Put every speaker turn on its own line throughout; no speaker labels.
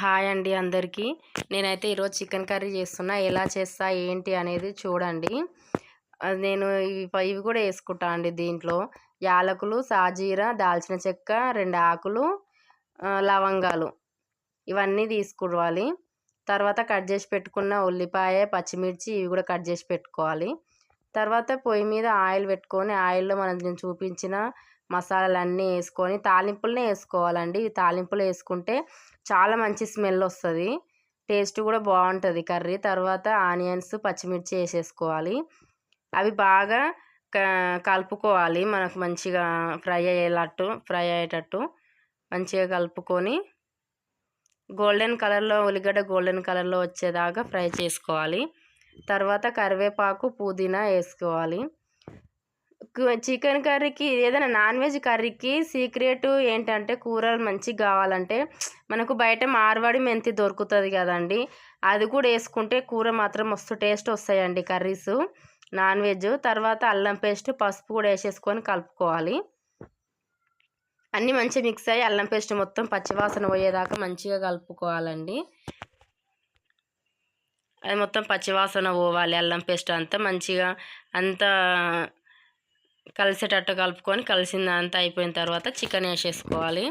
Hi అండి అందరికీ. నేనైతే ఈరోజు చికెన్ కర్రీ చేస్తున్నా. ఎలా చేస్తా ఏంటి అనేది చూడండి. నేను ఇవి ఇవి కూడా వేసుకుంటా అండి దీంట్లో. యాలకులు సాజీర దాల్చిన చెక్క రెండు ఆకులు లవంగాలు. ఇవన్నీ తీసుకోవాలి తర్వాత కట్ చేసి పెట్టుకున్న ఉల్లిపాయ పచ్చిమిర్చి ఇవి కూడా కట్ చేసి పెట్టుకోవాలి. తర్వాత పొయ్యి మీద ఆయిల్ పెట్టుకొని ఆయిల్లో మనం నేను చూపించిన మసాలాలన్నీ వేసుకొని తాలింపులనే వేసుకోవాలండి. తాలింపులు వేసుకుంటే చాలా మంచి స్మెల్ వస్తుంది. టేస్ట్ కూడా బాగుంటుంది కర్రీ. తర్వాత ఆనియన్స్ పచ్చిమిర్చి వేసేసుకోవాలి. అవి బాగా కలుపుకోవాలి. మనకు మంచిగా ఫ్రై అయ్యేటట్టు ఫ్రై అయ్యేటట్టు మంచిగా కలుపుకొని గోల్డెన్ కలర్లో ఉల్లిగడ్డ గోల్డెన్ కలర్లో వచ్చేదాకా ఫ్రై చేసుకోవాలి. తర్వాత కరివేపాకు పుదీనా వేసుకోవాలి. చికెన్ కర్రీకి ఏదైనా నాన్ వెజ్ కర్రీకి సీక్రెట్ ఏంటంటే కూరలు మంచిగా కావాలంటే మనకు బయట మార్వాడి మెంతి దొరుకుతుంది కదండి. అది కూడా వేసుకుంటే కూర మాత్రం మస్తు టేస్ట్ వస్తాయండి కర్రీస్. నాన్ వెజ్ తర్వాత అల్లం పేస్ట్ పసుపు కూడా వేసేసుకొని కలుపుకోవాలి. అన్నీ మంచిగా మిక్స్ అయ్యి అల్లం పేస్ట్ మొత్తం పచ్చివాసన పోయేదాకా మంచిగా కలుపుకోవాలండి. అది మొత్తం పచ్చివాసన పోవాలి అల్లం పేస్ట్ అంతా మంచిగా అంతా కలిసేటట్టు కలుపుకొని కలిసింది అంతా అయిపోయిన తర్వాత చికెన్ వేసేసుకోవాలి.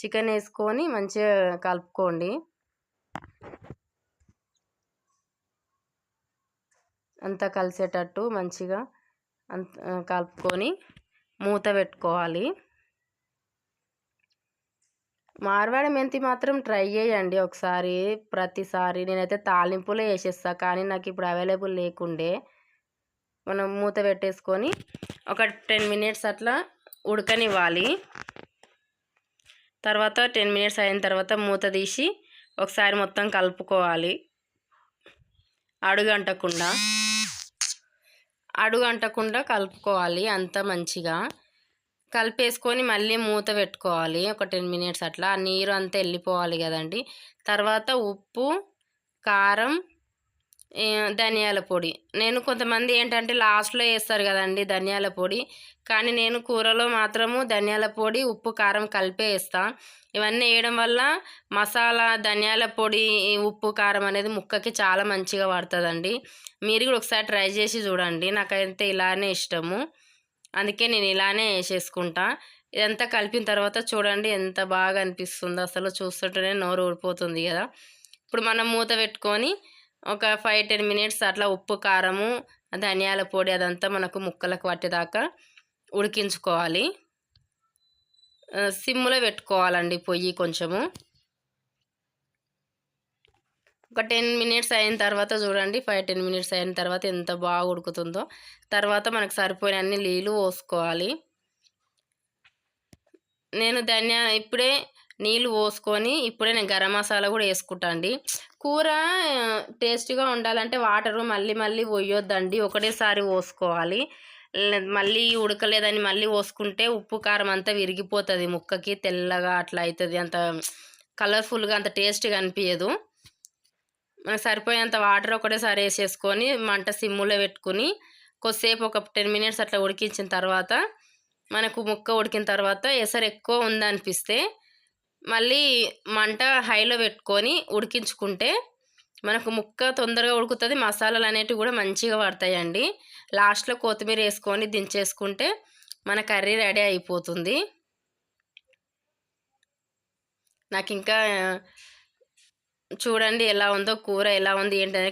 చికెన్ వేసుకొని మంచిగా కలుపుకోండి. అంతా కలిసేటట్టు మంచిగా అంత కలుపుకొని మూత పెట్టుకోవాలి. మార్వాడి మెంతి మాత్రం ట్రై చేయండి ఒకసారి ప్రతిసారి. నేనైతే తాలింపులే వేసేస్తా కానీ నాకు ఇప్పుడు అవైలబుల్ లేకుండే. మనం మూత పెట్టేసుకొని ఒక టెన్ మినిట్స్ అట్లా ఉడకనివ్వాలి. తర్వాత టెన్ మినిట్స్ అయిన తర్వాత మూత తీసి ఒకసారి మొత్తం కలుపుకోవాలి. అడుగంటకుండా. అడుగంటకుండా కలుపుకోవాలి అంత మంచిగా. కలిపేసుకొని మళ్ళీ మూత పెట్టుకోవాలి. ఒక టెన్ మినిట్స్ అట్లా. నీరు అంతా వెళ్ళిపోవాలి కదండి. తర్వాత ఉప్పు కారం ధనియాల పొడి. నేను కొంతమంది ఏంటంటే లాస్ట్లో వేస్తారు కదండి ధనియాల పొడి. కానీ నేను కూరలో మాత్రము ధనియాల పొడి ఉప్పు కారం కలిపే వేస్తాను ఇవన్నీ వేయడం వల్ల మసాలా ధనియాల పొడి ఉప్పు కారం అనేది ముక్కకి చాలా మంచిగా పడుతుందండి మీరు కూడా ఒకసారి ట్రై చేసి చూడండి. నాకైతే ఇలానే ఇష్టము. అందుకే నేను ఇలానే వేసేసుకుంటా. ఇదంతా కలిపిన తర్వాత చూడండి ఎంత బాగా అనిపిస్తుందో. అసలు చూస్తుంటేనే నోరు ఊడిపోతుంది కదా. ఇప్పుడు మనం మూత పెట్టుకొని ఒక ఫైవ్ టెన్ మినిట్స్ అట్లా ఉప్పు కారము ధనియాల పొడి అదంతా మనకు ముక్కలకు పట్టేదాకా ఉడికించుకోవాలి. సిమ్లో పెట్టుకోవాలండి పొయ్యి కొంచెము. ఒక టెన్ మినిట్స్ అయిన తర్వాత చూడండి ఫైవ్ టెన్ మినిట్స్ అయిన తర్వాత ఎంత బాగా ఉడుకుతుందో. తర్వాత మనకు సరిపోయిన అన్ని నీళ్ళు పోసుకోవాలి. నేను ధనియా ఇప్పుడే నీళ్ళు పోసుకొని ఇప్పుడే నేను గరం మసాలా కూడా వేసుకుంటా అండి. కూర టేస్టీగా ఉండాలంటే వాటరు మళ్ళీ మళ్ళీ పోయొద్దండి. ఒకటేసారి పోసుకోవాలి. మళ్ళీ ఉడకలేదని మళ్ళీ పోసుకుంటే ఉప్పు కారం అంతా విరిగిపోతుంది ముక్కకి తెల్లగా అట్లా అవుతుంది అంత కలర్ఫుల్గా అంత టేస్ట్గా అనిపించదు మనకు సరిపోయేంత వాటర్ ఒకటేసారి వేసేసుకొని మంట సిమ్ములో పెట్టుకుని కొద్దిసేపు ఒక టెన్ మినిట్స్ అట్లా ఉడికించిన తర్వాత మనకు ముక్క ఉడికిన తర్వాత ఎసరు ఎక్కువ ఉందనిపిస్తే మళ్ళీ మంట హైలో పెట్టుకొని ఉడికించుకుంటే మనకు ముక్క తొందరగా ఉడుకుతుంది. మసాలాలు అనేటివి కూడా మంచిగా పడతాయండి. లాస్ట్లో కొత్తిమీర వేసుకొని దించేసుకుంటే మన కర్రీ రెడీ అయిపోతుంది. నాకు ఇంకా చూడండి ఎలా ఉందో కూర ఎలా ఉంది ఏంటనే